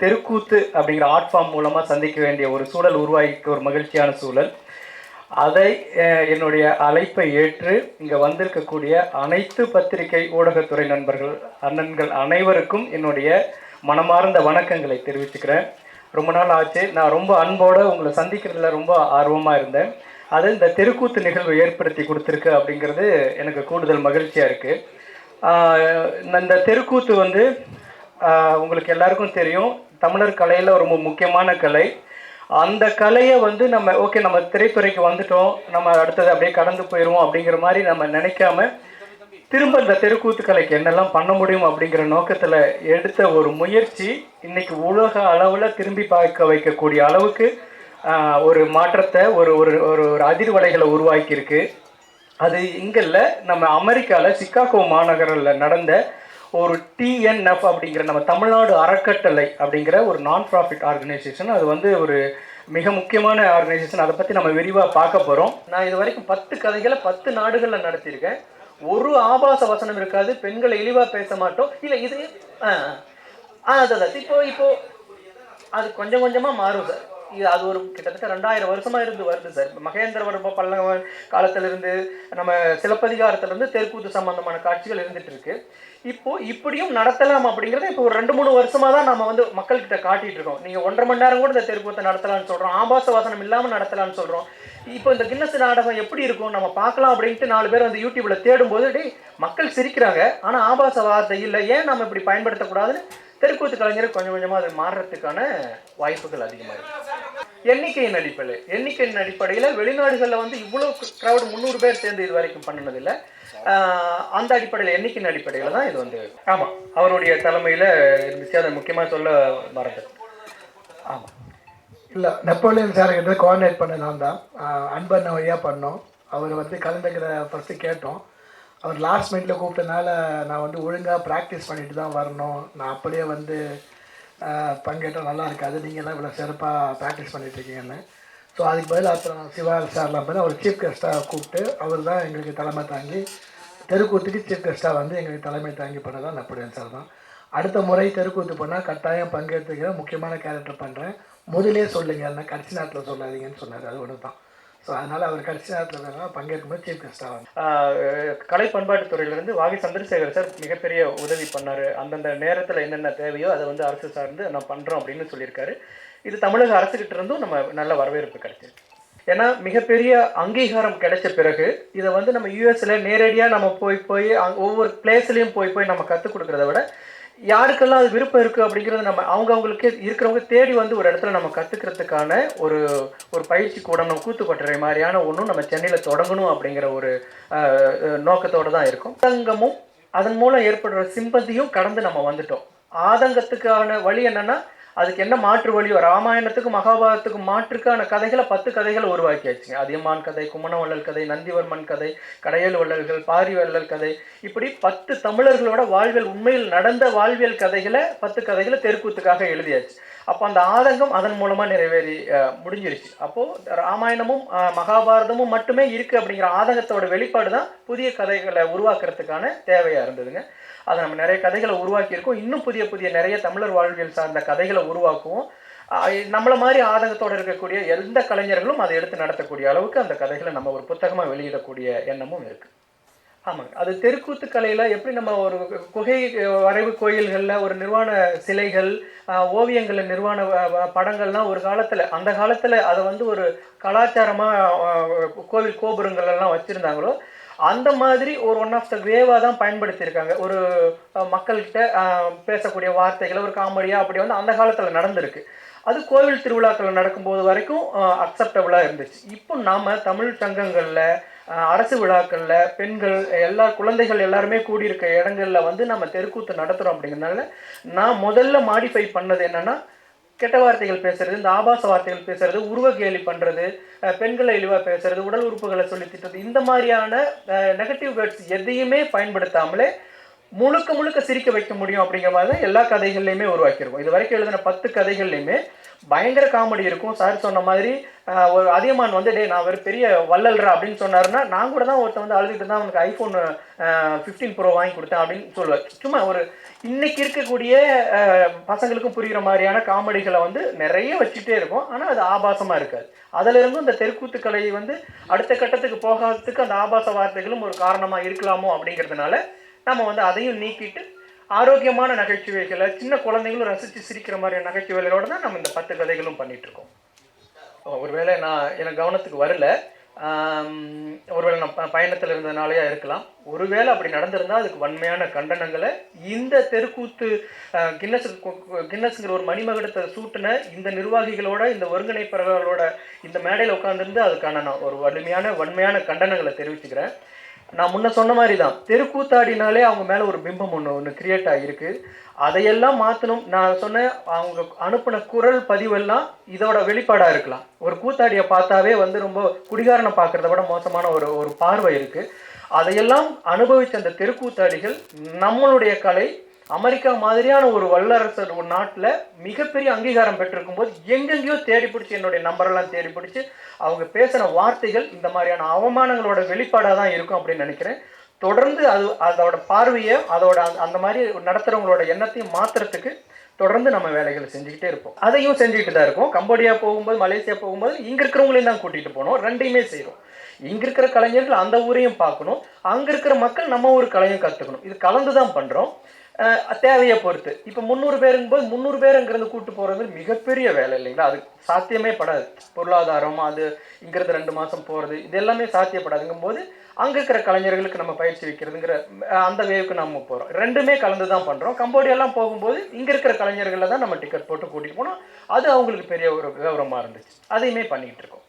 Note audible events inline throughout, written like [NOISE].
தெருக்கூத்து அப்படிங்கிற art form மூலமாக சந்திக்க வேண்டிய ஒரு சூழல் உருவாகிக்க ஒரு மகிழ்ச்சியான சூழல். அதை என்னுடைய அழைப்பை ஏற்று இங்கே வந்திருக்கக்கூடிய அனைத்து பத்திரிகை ஊடகத்துறை நண்பர்கள் அண்ணன்கள் அனைவருக்கும் என்னுடைய மனமார்ந்த வணக்கங்களை தெரிவிச்சுக்கிறேன். ரொம்ப நாள் ஆச்சு. நான் ரொம்ப அன்போடு உங்களை சந்திக்கிறதுல ரொம்ப ஆர்வமாக இருந்தேன். அது இந்த தெருக்கூத்து நிகழ்வு ஏற்படுத்தி கொடுத்துருக்கு அப்படிங்கிறது எனக்கு கூடுதல் மகிழ்ச்சியாக இருக்குது இந்த தெருக்கூத்து வந்து உங்களுக்கு எல்லாருக்கும் தெரியும் தமிழர் கலையில் ரொம்ப முக்கியமான கலை. அந்த கலையை வந்து நம்ம ஓகே நம்ம திரைத்துறைக்கு வந்துட்டோம் நம்ம அடுத்தது அப்படியே கடந்து போயிடுவோம் அப்படிங்கிற மாதிரி நம்ம நினைக்காம திரும்ப இந்த தெருக்கூத்து கலைக்கு என்னெல்லாம் பண்ண முடியும் அப்படிங்கிற நோக்கத்தில் எடுத்த ஒரு முயற்சி இன்னைக்கு உலக அளவில் திரும்பி பார்க்க வைக்கக்கூடிய அளவுக்கு ஒரு மாற்றத்தை ஒரு ஒரு ஒரு ஒரு அதிர்வலைகளை உருவாக்கியிருக்கு. அது இங்கே நம்ம அமெரிக்காவில் சிக்காகோ மாநகரில் நடந்த ஒரு டிஎன்எஃப் அப்படிங்கிற நம்ம தமிழ்நாடு அறக்கட்டளை அப்படிங்கிற ஒரு நான் ப்ராஃபிட் ஆர்கனைசேஷன் அது வந்து ஒரு மிக முக்கியமான ஆர்கனைசேஷன் அதை பற்றி நம்ம விரிவாக பார்க்க போகிறோம் நான் இது வரைக்கும் பத்து கதைகளை பத்து நாடுகளில் நடத்தியிருக்கேன். ஒரு ஆபாச வசனம் இருக்காது. பெண்களை இழிவாக பேச மாட்டோம். இல்லை இது ஆ ஆ அதான் இப்போ இப்போ அது கொஞ்சம் கொஞ்சமாக மாறும் சார் இது அது ஒரு கிட்டத்தட்ட ரெண்டாயிரம் வருஷமாக இருந்து வருது சார். மகேந்திரவர்ம பல்லவ காலத்திலிருந்து நம்ம சிலப்பதிகாரத்திலிருந்து தெற்கூத்து சம்பந்தமான காட்சிகள் இருந்துட்டு இருக்கு. இப்போ இப்படியும் நடத்தலாம் அப்படிங்கறத இப்போ ஒரு ரெண்டு மூணு வருஷமா தான் நம்ம வந்து மக்கள்கிட்ட காட்டிட்டு இருக்கோம். நீங்க ஒன்றரை மணி நேரம் கூட இந்த தெருக்கூத்தை நடத்தலாம்னு சொல்றோம். ஆபாச வாசனம் இல்லாம நடத்தலாம்னு சொல்றோம். இப்போ இந்த கின்னஸ் நாடகம் எப்படி இருக்கும்? நம்ம பார்க்கலாம் அப்படின்ட்டு நாலு பேர் வந்து யூடியூப்ல தேடும்போது டே மக்கள் சிரிக்கிறாங்க. ஆனா ஆபாச வார்த்தை இல்லை. ஏன் நம்ம இப்படி பயன்படுத்தக்கூடாதுன்னு தெருக்கூத்து கலைஞர் கொஞ்சம் கொஞ்சமாக அது மாறுறதுக்கான வாய்ப்புகள் அதிகமாக இருக்கு. எண்ணிக்கையின் அடிப்படையில் எண்ணிக்கையின் அடிப்படையில் வெளிநாடுகளில் வந்து இவ்வளோ க்ரௌடு முந்நூறு பேர் சேர்ந்து இது வரைக்கும் பண்ணினதில்லை அந்த அடிப்படையில் எண்ணிக்கையின் அடிப்படையில் தான் இது வந்து ஆமாம் அவருடைய தலைமையில் இருந்துச்சு அதை முக்கியமாக சொல்ல மறந்தது ஆமாம் இல்லை நெப்போலியன் சார் கிட்ட கோஆர்டினேட் பண்ண நான் தான். ஆஹ் அன்பண்ண வழியாக பண்ணோம். அவர் வந்து கலந்துக்கிற ஃபஸ்ட்டு கேட்டோம். அவர் லாஸ்ட் மினிட்ல கூப்பிட்டனால நான் வந்து ஒழுங்காக ப்ராக்டிஸ் பண்ணிட்டு தான் வரணும். நான் அப்படியே வந்து பங்கேற்றால் நல்லா இருக்காது. நீங்கள்லாம் இவ்வளோ சிறப்பாக ப்ராக்டிஸ் பண்ணிட்டு இருக்கீங்கன்னு. ஸோ அதுக்கு பதில் அப்புறம் சிவா சார்லாம் போய் அவர் சீஃப் கெஸ்ட்டாக கூப்பிட்டு அவர் தான் எங்களுக்கு தலைமை தாங்கி தெருக்கூத்துக்கு சீஃப் கெஸ்ட்டாக வந்து எங்களுக்கு தலைமை தாங்கி பண்ணதான் நெப்போலியன் சார் தான். அடுத்த முறை தெருக்கூத்து பண்ணால் கட்டாயம் பங்கேற்றுக்கிற முக்கியமான கேரக்டர் பண்ணுறேன் முதலே சொல்லுங்க என்ன கடைசி நேரத்தில் சொல்லாதீங்கன்னு சொன்னார் அது ஒன்று தான் ஸோ அதனால் அவர் கடைசி நேரத்தில் வேணால் பங்கேற்கும்போது சீஃப் கெஸ்ட்டாக வந்து. கலை பண்பாட்டுத் துறையிலிருந்து வாகி சந்திரசேகர் சார் மிகப்பெரிய உதவி பண்ணார். அந்தந்த நேரத்தில் என்னென்ன தேவையோ அதை வந்து அரசு சார்ந்து நான் பண்ணுறோம் அப்படின்னு சொல்லியிருக்காரு. இது தமிழக அரசுகிட்ட இருந்தும் நம்ம நல்ல வரவேற்பு கிடைச்சிருக்கு. ஏன்னா மிகப்பெரிய அங்கீகாரம் கிடைச்ச பிறகு இதை வந்து நம்ம யூஎஸ்ல நேரடியாக நம்ம போய் போய் ஒவ்வொரு பிளேஸ்லையும் போய் போய் நம்ம கற்றுக் கொடுக்குறத விட யாருக்கெல்லாம் அது விருப்பம் இருக்குது அப்படிங்கிறது நம்ம அவங்க அவங்களுக்கு இருக்கிறவங்க தேடி வந்து ஒரு இடத்துல நம்ம கற்றுக்கிறதுக்கான ஒரு ஒரு பயிற்சி கூடம் நம்ம கூத்துப்பட்டுற மாதிரியான ஒன்றும் நம்ம சென்னையில் தொடங்கணும் அப்படிங்கிற ஒரு நோக்கத்தோடு தான் இருக்கும். ஆதங்கமும் அதன் மூலம் ஏற்படுற சிம்பதியும் கடந்து நம்ம வந்துட்டோம். ஆதங்கத்துக்கான வழி என்னன்னா அதுக்கு என்ன மாற்று வழியோ? ராமாயணத்துக்கும் மகாபாரதத்துக்கும் மாற்றுக்கான கதைகளை பத்து கதைகளை உருவாக்கியாச்சுங்க. அதியமான் கதை குமணவள்ளல் கதை நந்திவர்மன் கதை கடையல் வள்ளல்கள் பாரி வள்ளல் கதை. இப்படி பத்து தமிழர்களோட வாழ்வியல் உண்மையில் நடந்த வாழ்வியல் கதைகளை பத்து கதைகளை தெருக்கூத்துக்காக எழுதியாச்சு. அப்போ அந்த ஆதங்கம் அதன் மூலமாக நிறைவேறி முடிஞ்சிருச்சு. அப்போது ராமாயணமும் மகாபாரதமும் மட்டுமே இருக்குது அப்படிங்கிற ஆதங்கத்தோட வெளிப்பாடு தான் புதிய கதைகளை உருவாக்குறதுக்கான தேவையாக இருந்ததுங்க. அதை நம்ம நிறைய கதைகளை உருவாக்கியிருக்கோம். இன்னும் புதிய புதிய நிறைய தமிழர் வாழ்வியல் சார்ந்த கதைகளை உருவாக்குவோம். நம்மளை மாதிரி ஆதகத்தோடு இருக்கக்கூடிய எந்த கலைஞர்களும் அதை எடுத்து நடத்தக்கூடிய அளவுக்கு அந்த கதைகளை நம்ம ஒரு புத்தகமாக வெளியிடக்கூடிய எண்ணமும் இருக்குது ஆமாங்க. அது தெருக்கூத்து கலையில் எப்படி நம்ம ஒரு குகை வரைவு கோயில்களில் ஒரு நிர்வாண சிலைகள் ஓவியங்களில் நிர்வாண படங்கள்லாம் ஒரு காலத்தில் அந்த காலத்தில் அதை வந்து ஒரு கலாச்சாரமாக கோவில் கோபுரங்கள் எல்லாம் வச்சுருந்தாங்களோ அந்த மாதிரி ஒரு ஒன் ஆஃப் த வேவாக தான் பயன்படுத்தியிருக்காங்க. ஒரு மக்கள்கிட்ட பேசக்கூடிய வார்த்தைகளை ஒரு காமெடியாக அப்படி வந்து அந்த காலத்தில் நடந்திருக்கு. அது கோவில் திருவிழாக்கள் நடக்கும்போது வரைக்கும் அக்செப்டபுளாக இருந்துச்சு. இப்போ நாம் தமிழ் சங்கங்களில் அரசு விழாக்களில் பெண்கள் எல்லா குழந்தைகள் எல்லாருமே கூடியிருக்க இடங்களில் வந்து நம்ம தெருக்கூத்து நடத்துகிறோம் அப்படிங்கிறதுனால நான் முதல்ல மாடிஃபை பண்ணது என்னன்னா கெட்ட வார்த்தைகள் பேசுறது இந்த ஆபாச வார்த்தைகள் பேசுறது உருவ கேலி பண்றது பெண்களை இழிவா பேசுறது உடல் உறுப்புகளை சொல்லி திட்டுறது இந்த மாதிரியான நெகட்டிவ் வேர்ட்ஸ் எதையுமே பயன்படுத்தாமலே முழுக்க முழுக்க சிரிக்க வைக்க முடியும் அப்படிங்கிற மாதிரி தான் எல்லா கதைகள்லையுமே உருவாக்கியிருக்கோம் இது வரைக்கும் எழுதின பத்து கதைகள்லையுமே பயங்கர காமெடி இருக்கும். சார் சொன்ன மாதிரி ஒரு அதியமான் வந்து டே நான் ஒரு பெரிய வள்ளல்ரா அப்படின்னு சொன்னாருன்னா நான் கூட தான் ஒருத்தன் வந்து அழுதுட்டு தான் அவனுக்கு ஐஃபோன் ஃபிஃப்டீன் ப்ரோ வாங்கி கொடுத்தேன் அப்படின்னு சொல்லுவார். சும்மா ஒரு இன்னைக்கு இருக்கக்கூடிய பசங்களுக்கும் புரிகிற மாதிரியான காமெடிகளை வந்து நிறைய வச்சுட்டே இருக்கும். ஆனால் அது ஆபாசமாக இருக்காது. அதிலிருந்து இந்த தெருக்கூத்து கலை வந்து அடுத்த கட்டத்துக்கு போகாததுக்கு அந்த ஆபாச வார்த்தைகளும் ஒரு காரணமாக இருக்கலாமோ அப்படிங்கிறதுனால நம்ம வந்து அதையும் நீக்கிட்டு ஆரோக்கியமான நகைச்சுவைகளை சின்ன குழந்தைங்களும் ரசித்து சிரிக்கிற மாதிரியான நகைச்சுவைகளோட தான் நம்ம இந்த பத்து கதைகளும் பண்ணிகிட்ருக்கோம் ஒருவேளை நான் எனக்கு கவனத்துக்கு வரல. ஒருவேளை நான் ப- பயணத்துல இருக்கலாம். ஒருவேளை அப்படி நடந்திருந்தால் அதுக்கு வன்மையான கண்டனங்களை இந்த தெருக்கூத்து கின்னஸ் கின்னஸுங்கிற கின்னஸ்ங்கிற ஒரு மணிமகடத்தை சூட்டின இந்த நிர்வாகிகளோட இந்த ஒருங்கிணைப்பாளர்களோட இந்த மேடையில் உட்காந்துருந்து அதுக்கான நான் ஒரு வலிமையான வன்மையான கண்டனங்களை தெரிவிச்சுக்கிறேன். நான் முன்ன சொன்ன மாதிரி தான் தெருக்கூத்தாடினாலே அவங்க மேலே ஒரு பிம்பம் ஒன்று ஒன்று கிரியேட் ஆகியிருக்கு. அதையெல்லாம் மாற்றணும் நான் சொன்னேன் அவங்க அனுப்பின குரல் பதிவெல்லாம் இதோட வெளிப்பாடாக இருக்கலாம். ஒரு கூத்தாடியை பார்த்தாவே வந்து ரொம்ப குடிகாரனை பார்க்குறத விட மோசமான ஒரு ஒரு பார்வை இருக்குது அதையெல்லாம் அனுபவித்த அந்த தெருக்கூத்தாடிகள் நம்மளுடைய கலை அமெரிக்கா மாதிரியான ஒரு வல்லரசர் ஒரு நாட்டில் மிகப்பெரிய அங்கீகாரம் பெற்றிருக்கும் போது எங்கெங்கேயோ தேடி பிடிச்சி என்னுடைய நம்பரெல்லாம் தேடி பிடிச்சி அவங்க பேசின வார்த்தைகள் இந்த மாதிரியான அவமானங்களோட வெளிப்பாடாக தான் இருக்கும் அப்படின்னு நினைக்கிறேன். தொடர்ந்து அது அதோட பார்வையை அதோட அந்த- அந்த மாதிரி நடத்துகிறவங்களோட எண்ணத்தையும் மாற்றுறதுக்கு தொடர்ந்து நம்ம வேலைகளை செஞ்சுக்கிட்டே இருப்போம். அதையும் செஞ்சுக்கிட்டு தான் இருக்கோம். கம்போடியா போகும்போது மலேசியா போகும்போது இங்கே இருக்கிறவங்களையும் தான் கூட்டிகிட்டு போனோம். ரெண்டையுமே செய்கிறோம் இங்க இருக்கிற கலைஞர்கள் அந்த ஊரையும் பார்க்கணும். அங்க இருக்கிற மக்கள் நம்ம ஊர் கலையும் கற்றுக்கணும் இது கலந்து தான் பண்ணுறோம் தேவையை பொறுத்து. இப்போ முந்நூறு பேருங்கும்போது முந்நூறு பேருங்கிறது கூட்டு போகிறது மிகப்பெரிய வேலை இல்லைங்களா? அது சாத்தியமே படாது. பொருளாதாரம் அது இங்கிருந்து ரெண்டு மாதம் போகிறது இது எல்லாமே சாத்தியப்படாதுங்கும் போது அங்கே இருக்கிற கலைஞர்களுக்கு நம்ம பயிற்சி வைக்கிறதுங்கிற அந்த வேவுக்கு நம்ம போகிறோம் ரெண்டுமே கலந்து தான் பண்ணுறோம் கம்போடியெல்லாம் போகும்போது இங்கே இருக்கிற கலைஞர்களை தான் நம்ம டிக்கெட் போட்டு கூட்டிகிட்டு போனோம். அது அவங்களுக்கு பெரிய ஒரு கௌரவமாக இருந்துச்சு. அதையுமே பண்ணிக்கிட்டு இருக்கோம்.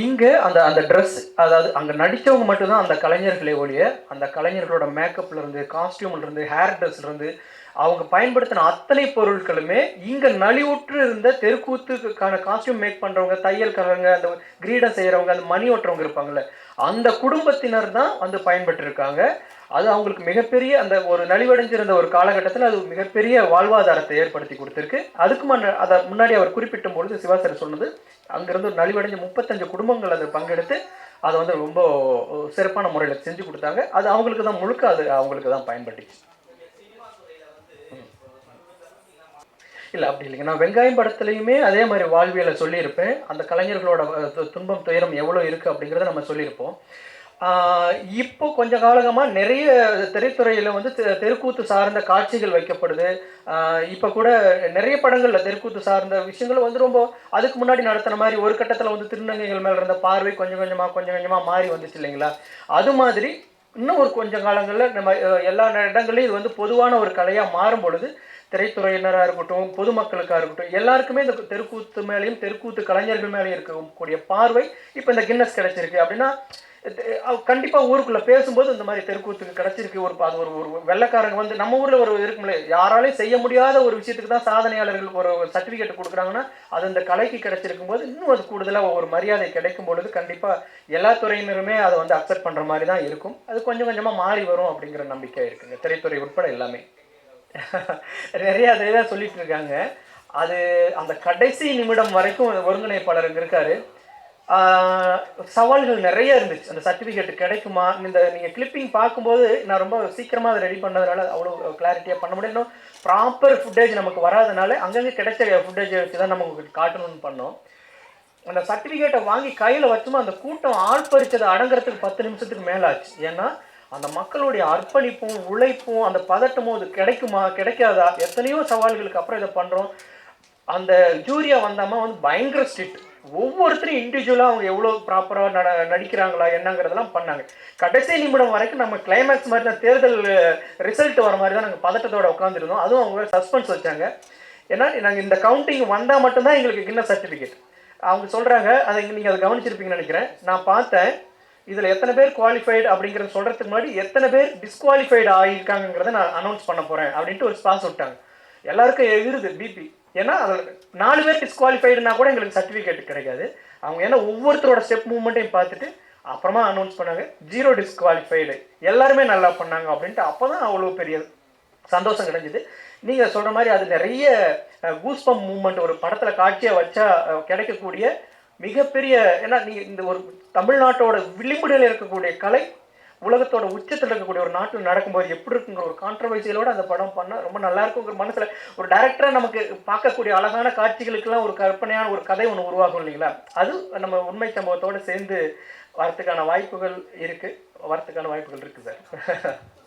இங்கே அந்த அந்த ட்ரெஸ் அதாவது அங்கே நடித்தவங்க மட்டும்தான் அந்த கலைஞர்களே ஒழிய அந்த கலைஞர்களோட மேக்கப்லேருந்து காஸ்டியூம்லேருந்து ஹேர் ட்ரெஸ்லேருந்து அவங்க பயன்படுத்தின அத்தனை பொருட்களுமே இங்கே நலிவுற்று இருந்த தெருக்கூத்துக்கான காஸ்டியூம் மேக் பண்ணுறவங்க தையல்காரங்க அந்த கிரீடம் செய்கிறவங்க அந்த மணி ஓட்டுறவங்க இருப்பாங்கல்ல அந்த குடும்பத்தினர் தான் வந்து பயன்பட்டுருக்காங்க அது அவங்களுக்கு மிகப்பெரிய அந்த ஒரு நலிவடைஞ்சிருந்த ஒரு காலகட்டத்தில் அது மிகப்பெரிய வாழ்வாதாரத்தை ஏற்படுத்தி கொடுத்துருக்கு. அதுக்கு முன்ன அதை முன்னாடி அவர் குறிப்பிட்டும் பொழுது சிவாசர் சொன்னது அங்கேருந்து ஒரு நலிவடைஞ்ச முப்பத்தஞ்சு குடும்பங்கள் அதை பங்கெடுத்து அதை வந்து ரொம்ப சிறப்பான முறையில் செஞ்சு கொடுத்தாங்க. அது அவங்களுக்கு தான் முழுக்க அது அவங்களுக்கு தான் பயன்பட்டுச்சு. இல்லை அப்படி இல்லைங்க. நான் வெங்காயம் படத்துலையுமே அதே மாதிரி வாழ்வியலை சொல்லியிருப்பேன். அந்த கலைஞர்களோட து- துன்பம் துயரம் எவ்வளோ இருக்குது அப்படிங்கிறத நம்ம சொல்லியிருப்போம். இப்போ கொஞ்ச காலகமாக நிறைய திரைத்துறையில் வந்து தெ- தெருக்கூத்து சார்ந்த காட்சிகள் வைக்கப்படுது. இப்போ கூட நிறைய படங்களில் தெருக்கூத்து சார்ந்த விஷயங்கள் வந்து ரொம்ப அதுக்கு முன்னாடி நடத்தின மாதிரி ஒரு கட்டத்தில் வந்து திருநங்கைகள் மேலே இருந்த பார்வை கொஞ்சம் கொஞ்சமாக கொஞ்சம் கொஞ்சமாக மாறி வந்துச்சு இல்லைங்களா? அது மாதிரி இன்னும் ஒரு கொஞ்ச காலங்களில் நம்ம எல்லா இடங்களையும் இது வந்து பொதுவான ஒரு கலையாக மாறும் பொழுது திரைத்துறையினராக இருக்கட்டும் பொதுமக்களுக்காக இருக்கட்டும் எல்லாருக்குமே இந்த தெருக்கூத்து மேலேயும் தெருக்கூத்து கலைஞர்கள் மேலேயும் இருக்கக்கூடிய பார்வை இப்போ இந்த கின்னஸ் கிடைச்சிருக்கு. அப்படின்னா கண்டிப்பாக ஊருக்குள்ளே பேசும்போது இந்த மாதிரி தெருக்கூத்துக்கு கிடச்சிருக்கு. ஒரு அது ஒரு ஒரு வெள்ளக்காரங்க வந்து நம்ம ஊரில் ஒரு இருக்கும்ல யாராலையும் செய்ய முடியாத ஒரு விஷயத்துக்கு தான் சாதனையாளர்களுக்கு ஒரு சர்டிஃபிகேட் கொடுக்குறாங்கன்னா அது இந்த கலைக்கு கிடைச்சிருக்கும் போது இன்னும் அது கூடுதலாக ஒரு மரியாதை கிடைக்கும் பொழுது கண்டிப்பாக எல்லா துறையினருமே அதை வந்து அக்செப்ட் பண்ணுற மாதிரி தான் இருக்கும். அது கொஞ்சம் கொஞ்சமாக மாறி வரும் அப்படிங்கிற நம்பிக்கை இருக்குங்க. திரைத்துறை உட்பட எல்லாமே. நிறைய அதை தான் சொல்லிட்டு இருக்காங்க. அது அந்த கடைசி நிமிடம் வரைக்கும் ஒருங்கிணைப்பாளருங்க இருக்காரு. சவால்கள் நிறைய இருந்துச்சு. அந்த சர்டிஃபிகேட் கிடைக்குமா? இந்த நீங்கள் கிளிப்பிங் பார்க்கும்போது நான் ரொம்ப சீக்கிரமாக அதை ரெடி பண்ணதுனால அவ்வளோ கிளாரிட்டியாக பண்ண முடியும் இன்னும் ப்ராப்பர் ஃபுட்டேஜ் நமக்கு வராதனால அங்கங்கே கிடைச்ச ஃபுட்டேஜை வச்சு தான் நம்ம உங்களுக்கு காட்டணும்னு பண்ணோம். அந்த சர்டிஃபிகேட்டை வாங்கி கையில் வச்சுமா அந்த கூட்டம் ஆள் பறிச்சதை அடங்குறதுக்கு பத்து நிமிஷத்துக்கு மேலே ஆச்சு ஏன்னா அந்த மக்களுடைய அர்ப்பணிப்பும் உழைப்பும் அந்த பதட்டமும் அது கிடைக்குமா கிடைக்காதா? எத்தனையோ சவால்களுக்கு அப்புறம் இதை பண்ணுறோம் அந்த ஜூரியா வந்தாமா வந்து பயங்கர ஸ்ட்ரிக்ட் ஒவ்வொருத்தரும் இண்டிவிஜுவலாக அவங்க எவ்வளோ ப்ராப்பராக நட நடிக்கிறாங்களா என்னங்கிறதெல்லாம் பண்ணாங்க. கடைசி நிமிடம் வரைக்கும் நம்ம கிளைமேக்ஸ் மாதிரி தான் தேர்தல் ரிசல்ட் வர மாதிரி தான் நாங்கள் பதட்டத்தோட உட்காந்துருந்தோம் அதுவும் அவங்க சஸ்பென்ஸ் வச்சாங்க. ஏன்னா நாங்கள் இந்த கவுண்டிங் வந்தால் மட்டும்தான் எங்களுக்கு கின்ன சர்டிஃபிகேட் அவங்க சொல்கிறாங்க அதை நீங்கள் அதை கவனிச்சிருப்பீங்கன்னு நினைக்கிறேன். நான் பார்த்தேன் இதில் எத்தனை பேர் குவாலிஃபைடு அப்படிங்கிறத சொல்கிறதுக்கு முன்னாடி எத்தனை பேர் டிஸ்குவாலிஃபைடு ஆகியிருக்காங்கிறத நான் அனௌன்ஸ் பண்ண போகிறேன் அப்படின்ட்டு ஒரு ஸ்பாஸ் விட்டாங்க. எல்லாருக்கும் எகிருது பிபி ஏன்னா அதில் நாலு பேர் டிஸ்குவாலிஃபைடுனா கூட எங்களுக்கு சர்டிஃபிகேட் கிடைக்காது. அவங்க ஏன்னா ஒவ்வொருத்தரோட ஸ்டெப் மூவ்மெண்ட்டையும் பார்த்துட்டு அப்புறமா அனௌன்ஸ் பண்ணாங்க ஜீரோ டிஸ்குவாலிஃபைடு எல்லாருமே நல்லா பண்ணாங்க அப்படின்ட்டு அப்போ தான் அவ்வளோ பெரிய சந்தோஷம் கிடைஞ்சிது. நீங்கள் சொல்கிற மாதிரி அது நிறைய கூஸ்பம் மூமெண்ட் ஒரு படத்தில் காட்சியாக வச்சா கிடைக்கக்கூடிய மிகப்பெரிய ஏன்னா நீங்கள் இந்த ஒரு தமிழ்நாட்டோட விளிம்புடையில் இருக்கக்கூடிய கலை உலகத்தோட உச்சத்தில் இருக்கக்கூடிய ஒரு நாட்டில் நடக்கும்போது எப்படி இருக்குங்கிற ஒரு கான்ட்ரவர்சியலோட அந்த படம் பண்ணால் ரொம்ப நல்லா இருக்குங்கிற மனசில் ஒரு டேரக்டராக நமக்கு பார்க்கக்கூடிய அழகான காட்சிகளுக்கெல்லாம் ஒரு கற்பனையான ஒரு கதை ஒன்று உருவாகும் இல்லைங்களா? அது நம்ம உண்மை சம்பவத்தோடு சேர்ந்து வரத்துக்கான வாய்ப்புகள் இருக்குது வரத்துக்கான வாய்ப்புகள் இருக்குது சார் [LAUGHS]